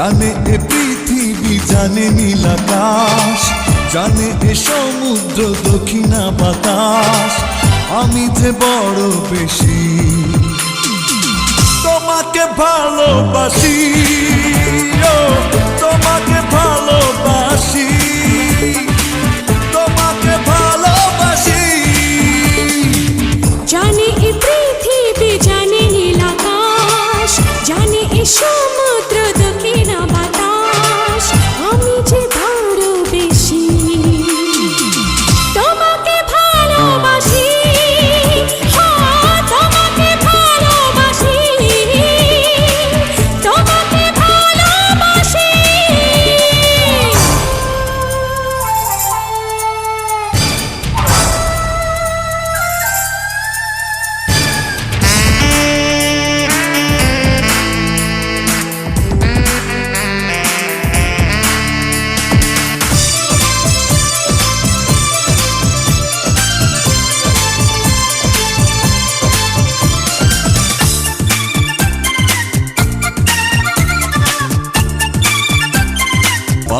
জানে এ পৃথিবী, জানে নীল আকাশ, জানে এ সমুদ্র দক্ষিণা বাতাস। আমি যে বড় বেশি, তোমাকে ভালোবাসি তোমাকে ভালোবাসি তোমাকে ভালোবাসি। জানে এ পৃথিবী, জানে নীল আকাশ, জানে এ সমুদ্র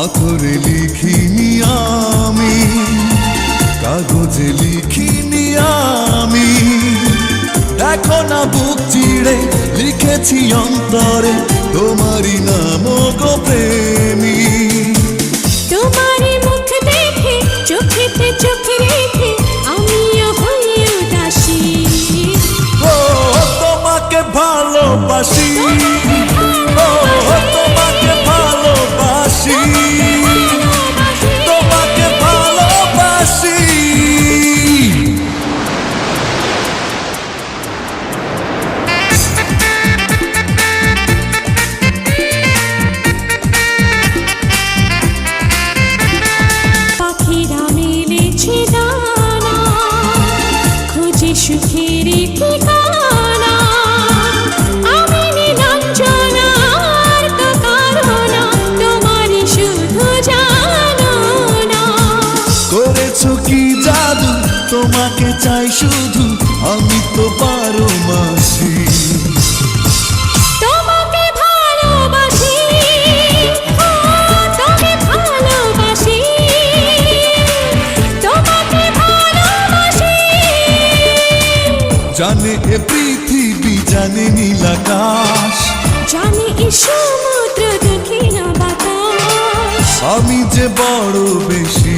পাথরে লিখিনি আমি কাগজে লিখিনি আমি। দেখো না বুক চিড়ে লিখেছি অন্তরে তোমারই নাম গো প্রেমী। তোমারই মুখ দেখে চোখেতে চোখ রেখে আমিও হই উদাসী। ও তোমাকে ভালোবাসি। ও তোমাকে ভালোবাসি। কি জাদু? তোমাকে চাই শুধু আমি তো পারো মাসি। জানে এ পৃথিবী জানে নীল আকাশ। জানি এ সমুদ্র দক্ষিণ বাতাস আমি যে বড় বেশি